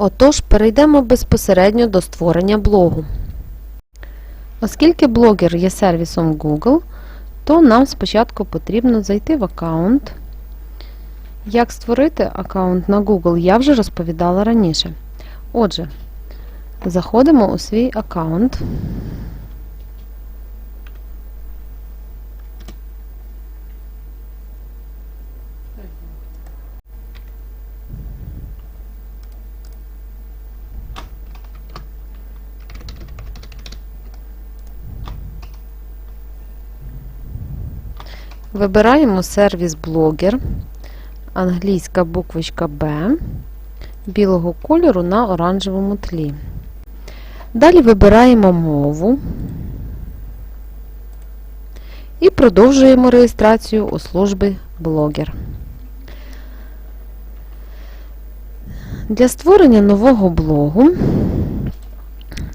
Отож, перейдемо безпосередньо до створення блогу. Оскільки блогер є сервісом Google, то нам спочатку потрібно зайти в аккаунт. Як створити аккаунт на Google, я вже розповідала раніше. Отже, заходимо у свій аккаунт. Вибираємо сервіс блогер, англійська буквочка Б, білого кольору на оранжевому тлі. Далі вибираємо мову і продовжуємо реєстрацію у службі блогер. Для створення нового блогу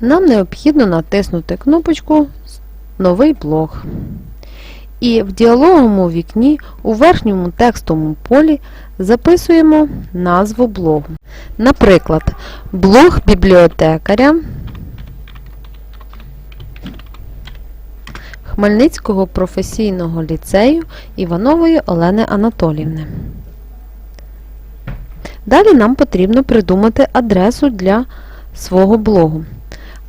нам необхідно натиснути кнопочку Новий блог. І в діалоговому вікні у верхньому текстовому полі записуємо назву блогу. Наприклад, блог бібліотекаря Хмельницького професійного ліцею Іванової Олени Анатоліївни. Далі нам потрібно придумати адресу для свого блогу.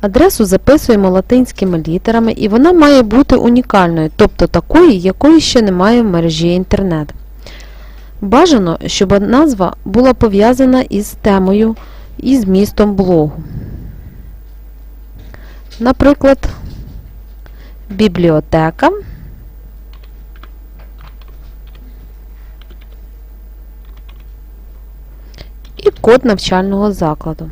Адресу записуємо латинськими літерами і вона має бути унікальною, тобто такої, якої ще немає в мережі інтернет. Бажано, щоб назва була пов'язана із темою і змістом блогу. Наприклад, бібліотека. І код навчального закладу.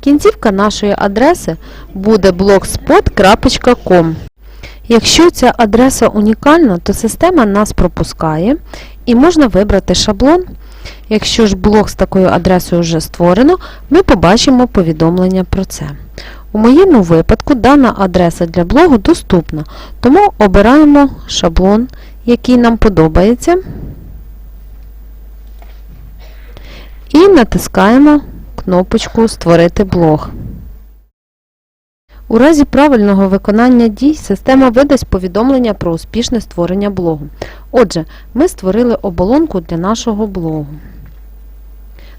Кінцівка нашої адреси буде blogspot.com. Якщо ця адреса унікальна, то система нас пропускає і можна вибрати шаблон. Якщо ж блог з такою адресою вже створено, ми побачимо повідомлення про це. У моєму випадку дана адреса для блогу доступна, тому обираємо шаблон, який нам подобається, і натискаємо кнопочку Створити блог. У разі правильного виконання дій система видасть повідомлення про успішне створення блогу. Отже, ми створили оболонку для нашого блогу.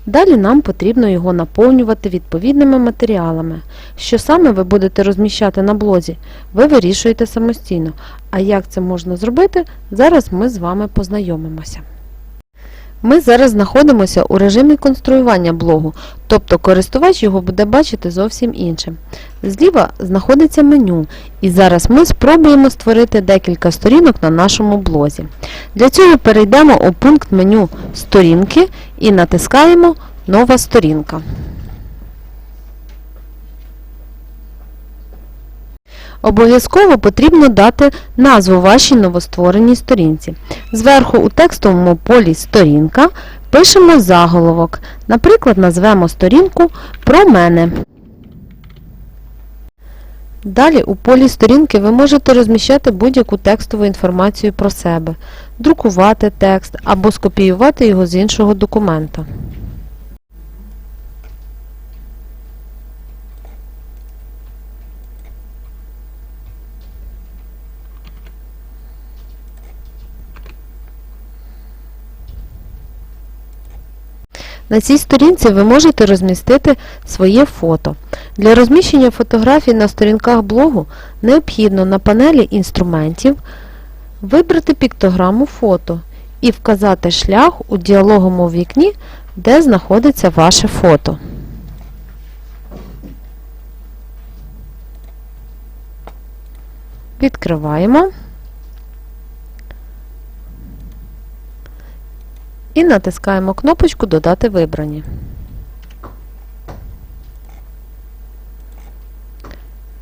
Далі нам потрібно його наповнювати відповідними матеріалами. Що саме ви будете розміщати на блозі, ви вирішуєте самостійно. А як це можна зробити, зараз ми з вами познайомимося. Ми зараз знаходимося у режимі конструювання блогу, тобто користувач його буде бачити зовсім іншим. Зліва знаходиться меню, і зараз ми спробуємо створити декілька сторінок на нашому блозі. Для цього перейдемо у пункт меню Сторінки і натискаємо Нова сторінка. Обов'язково потрібно дати назву вашій новоствореній сторінці. Зверху у текстовому полі Сторінка пишемо заголовок. Наприклад, назвемо сторінку Про мене. Далі у полі сторінки ви можете розміщати будь-яку текстову інформацію про себе, друкувати текст або скопіювати його з іншого документа. На цій сторінці ви можете розмістити своє фото. Для розміщення фотографій на сторінках блогу необхідно на панелі інструментів вибрати піктограму фото і вказати шлях у діалоговому вікні, де знаходиться ваше фото. Відкриваємо. І натискаємо кнопочку Додати вибрані.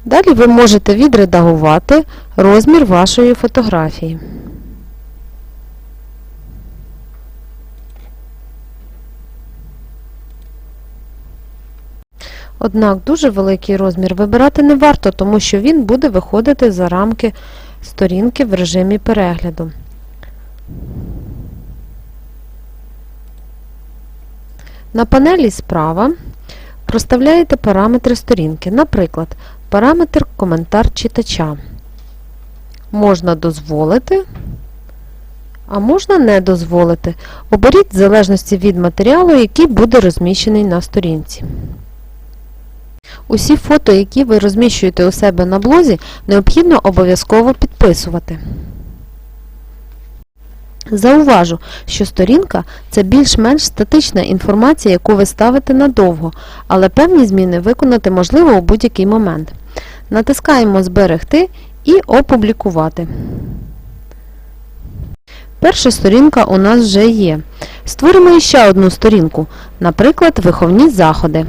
Далі ви можете відредагувати розмір вашої фотографії. Однак дуже великий розмір вибирати не варто, тому що він буде виходити за рамки сторінки в режимі перегляду. На панелі справа проставляєте параметри сторінки, наприклад, параметр коментар читача. Можна дозволити, а можна не дозволити. Оберіть в залежності від матеріалу, який буде розміщений на сторінці. Усі фото, які ви розміщуєте у себе на блозі, необхідно обов'язково підписувати. Зауважу, що сторінка це більш-менш статична інформація, яку ви ставите надовго, але певні зміни виконати можливо у будь-який момент. Натискаємо Зберегти і Опублікувати. Перша сторінка у нас вже є. Створимо ще одну сторінку, наприклад, виховні заходи.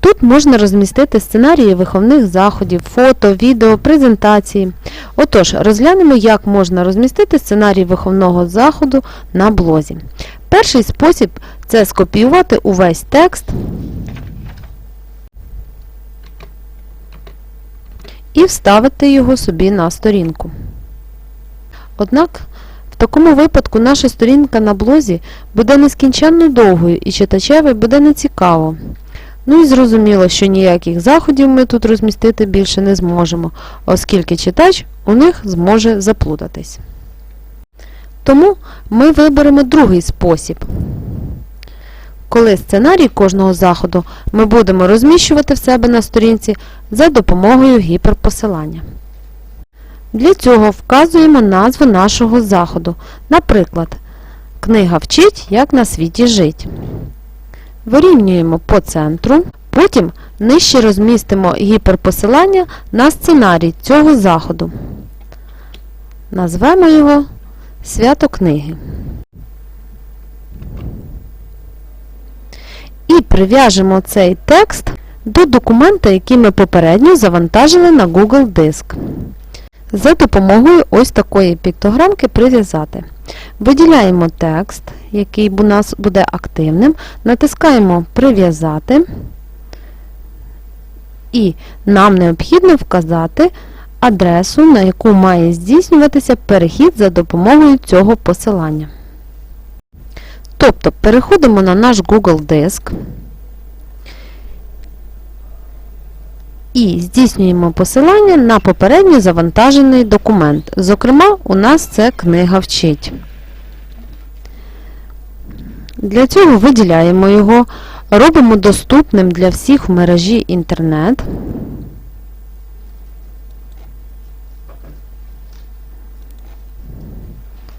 Тут можна розмістити сценарії виховних заходів, фото, відео, презентації. Отож, розглянемо, як можна розмістити сценарій виховного заходу на блозі. Перший спосіб це скопіювати увесь текст і вставити його собі на сторінку. Однак, в такому випадку наша сторінка на блозі буде нескінченно довгою і читачеві буде нецікаво. Ну і зрозуміло, що ніяких заходів ми тут розмістити більше не зможемо, оскільки читач у них зможе заплутатись. Тому ми виберемо другий спосіб. Коли сценарій кожного заходу ми будемо розміщувати в себе на сторінці за допомогою гіперпосилання. Для цього вказуємо назву нашого заходу. Наприклад, Книга вчить, як на світі жить. Вирівнюємо по центру, потім нижче розмістимо гіперпосилання на сценарій цього заходу. Назвемо його Свято книги. І прив'яжемо цей текст до документа, який ми попередньо завантажили на Google Диск. За допомогою ось такої піктограмки прив'язати. Виділяємо текст, який у нас буде активним, натискаємо Прив'язати і нам необхідно вказати адресу, на яку має здійснюватися перехід за допомогою цього посилання. Тобто переходимо на наш Google Диск і здійснюємо посилання на попередньо завантажений документ. Зокрема, у нас це книга вчить. Для цього виділяємо його, робимо доступним для всіх в мережі інтернет.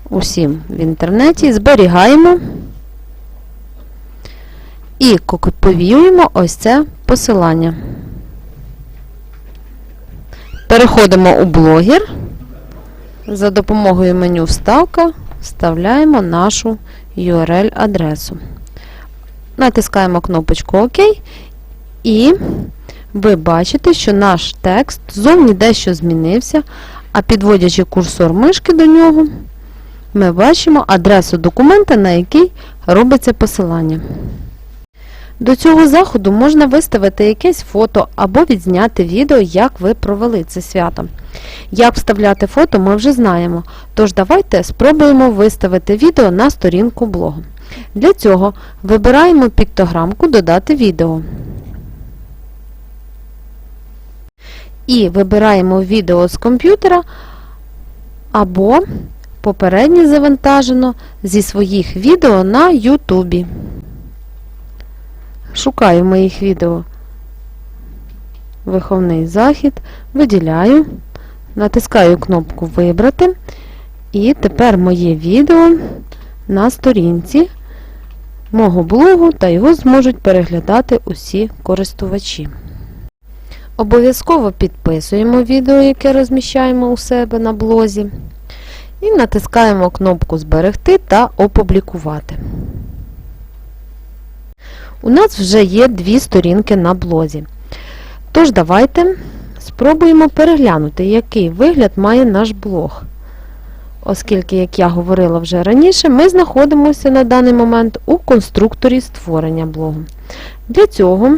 Усім в інтернеті, зберігаємо і копіюємо ось це посилання. Переходимо у блогер. За допомогою меню Вставка вставляємо нашу URL-адресу. Натискаємо кнопочку ОК і ви бачите, що наш текст зовні дещо змінився, а підводячи курсор мишки до нього, ми бачимо адресу документа, на який робиться посилання. До цього заходу можна виставити якесь фото або відзняти відео, як ви провели це свято. Як вставляти фото, ми вже знаємо, тож давайте спробуємо виставити відео на сторінку блогу. Для цього вибираємо піктограмку Додати відео. І вибираємо відео з комп'ютера або попереднє завантажено зі своїх відео на Ютубі. Шукаю моїх відео виховний захід, виділяю, натискаю кнопку Вибрати. І тепер моє відео на сторінці мого блогу та його зможуть переглядати усі користувачі. Обов'язково підписуємо відео, яке розміщаємо у себе на блозі. І натискаємо кнопку Зберегти та Опублікувати. У нас вже є дві сторінки на блозі. Тож давайте спробуємо переглянути, який вигляд має наш блог. Оскільки, як я говорила вже раніше, ми знаходимося на даний момент у конструкторі створення блогу. Для цього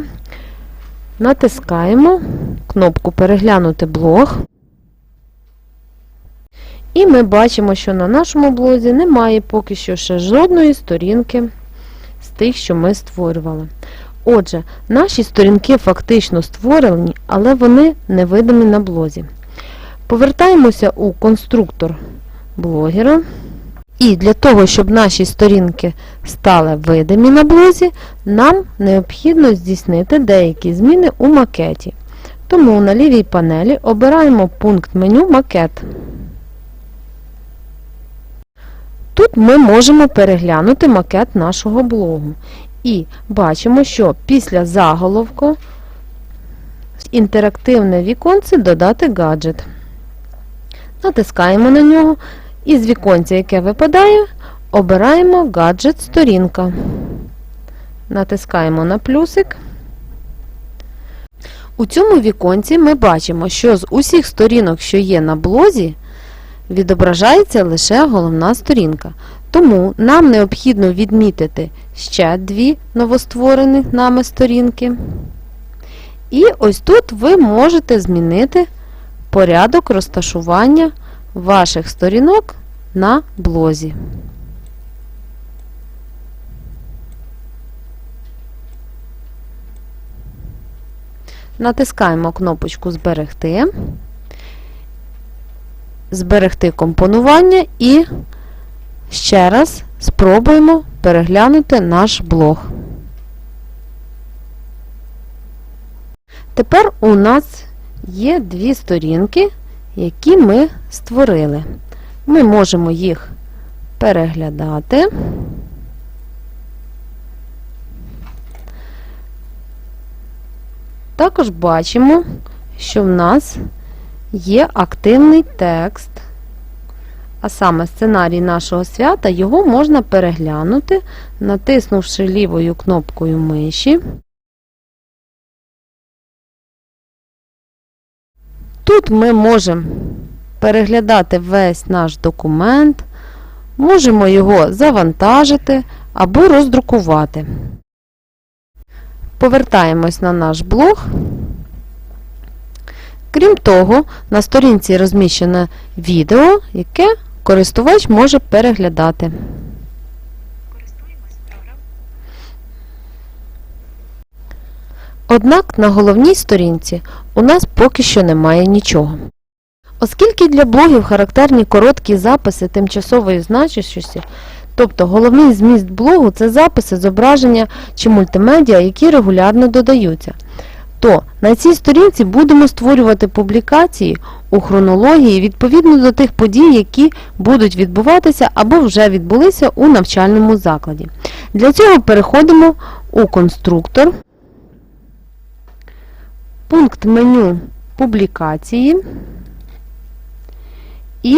натискаємо кнопку Переглянути блог І ми бачимо, що на нашому блозі немає поки що ще жодної сторінки тих, що ми створювали. Отже, наші сторінки фактично створені, але вони не видимі на блозі. Повертаємося у конструктор блогера. І для того, щоб наші сторінки стали видимі на блозі, нам необхідно здійснити деякі зміни у макеті. Тому на лівій панелі обираємо пункт меню Макет. Тут ми можемо переглянути макет нашого блогу. І бачимо, що після заголовку інтерактивне віконце додати гаджет. Натискаємо на нього і з віконця, яке випадає, обираємо гаджет сторінка. Натискаємо на плюсик. У цьому віконці ми бачимо, що з усіх сторінок, що є на блозі, відображається лише головна сторінка. Тому нам необхідно відмітити ще дві новостворені нами сторінки. І ось тут ви можете змінити порядок розташування ваших сторінок на блозі. Натискаємо кнопочку Зберегти, зберегти компонування і ще раз спробуємо переглянути наш блог. Тепер у нас є дві сторінки, які ми створили. Ми можемо їх переглядати. Також бачимо, що в нас є активний текст, а саме сценарій нашого свята, його можна переглянути, натиснувши лівою кнопкою миші. Тут ми можемо переглядати весь наш документ, можемо його завантажити або роздрукувати. Повертаємось на наш блог. Крім того, на сторінці розміщене відео, яке користувач може переглядати. Однак на головній сторінці у нас поки що немає нічого. Оскільки для блогів характерні короткі записи тимчасової значущості, тобто головний зміст блогу це записи, зображення чи мультимедіа, які регулярно додаються, то на цій сторінці будемо створювати публікації у хронології відповідно до тих подій, які будуть відбуватися або вже відбулися у навчальному закладі. Для цього переходимо у конструктор, пункт меню публікації і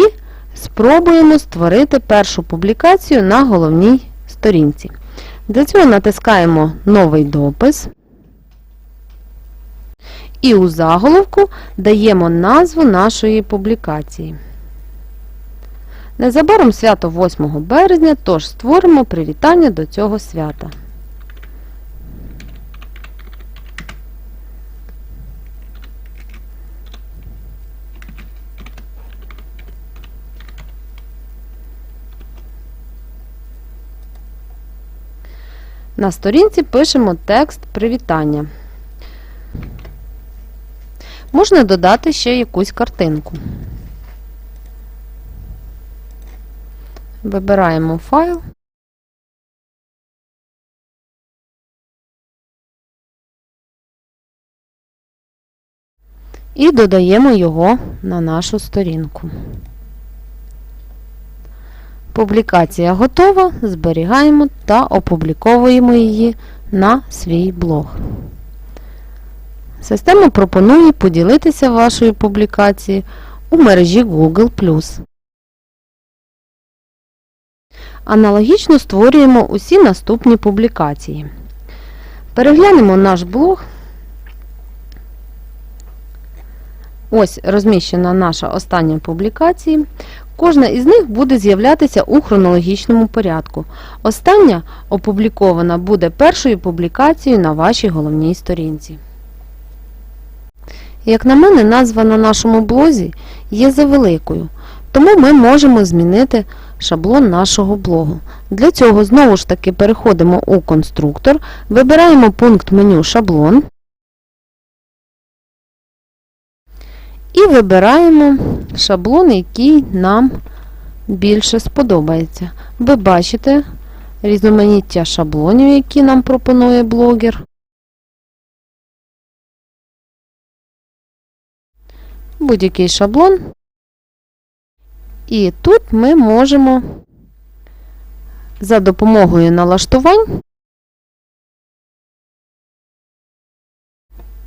спробуємо створити першу публікацію на головній сторінці. Для цього натискаємо Новий допис і у заголовку даємо назву нашої публікації. Незабаром свято 8 березня, тож створимо привітання до цього свята. На сторінці пишемо текст привітання. Можна додати ще якусь картинку. Вибираємо файл. І додаємо його на нашу сторінку. Публікація готова, зберігаємо та опубліковуємо її на свій блог. Система пропонує поділитися вашою публікацією у мережі Google+. Аналогічно створюємо усі наступні публікації. Переглянемо наш блог. Ось розміщена наша остання публікація. Кожна із них буде з'являтися у хронологічному порядку. Остання опублікована буде першою публікацією на вашій головній сторінці. Як на мене, назва на нашому блозі є завеликою, Тому ми можемо змінити шаблон нашого блогу. Для цього знову ж таки переходимо у конструктор, вибираємо пункт меню шаблон і вибираємо шаблон, який нам більше сподобається. Ви бачите різноманіття шаблонів, які нам пропонує блогер. Будь-який шаблон. І тут ми можемо за допомогою налаштувань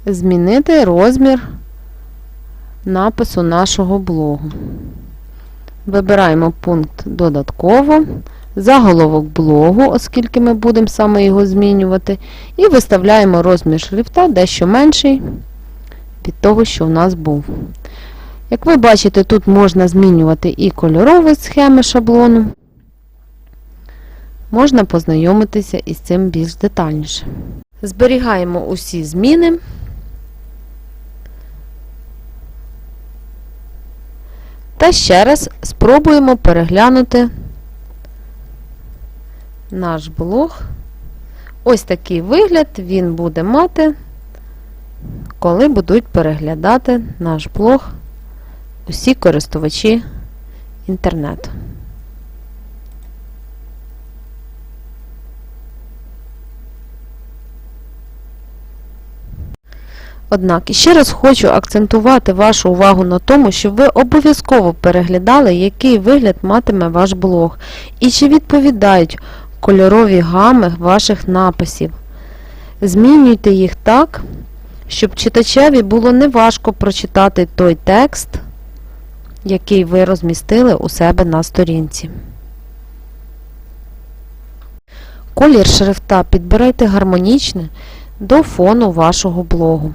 змінити розмір напису нашого блогу. Вибираємо пункт додатково, заголовок блогу, оскільки ми будемо саме його змінювати, і виставляємо розмір шрифта дещо менший від того, що у нас був. Як ви бачите, тут можна змінювати і кольорові схеми шаблону. Можна познайомитися із цим більш детальніше. Зберігаємо усі зміни. Та ще раз спробуємо переглянути наш блог. Ось такий вигляд він буде мати, коли будуть переглядати наш блог усі користувачі інтернету. Однак, ще раз хочу акцентувати вашу увагу на тому, щоб ви обов'язково переглядали, який вигляд матиме ваш блог, і чи відповідають кольорові гами ваших написів. Змінюйте їх так, щоб читачеві було неважко прочитати той текст, який ви розмістили у себе на сторінці. Колір шрифта підбирайте гармонічне до фону вашого блогу.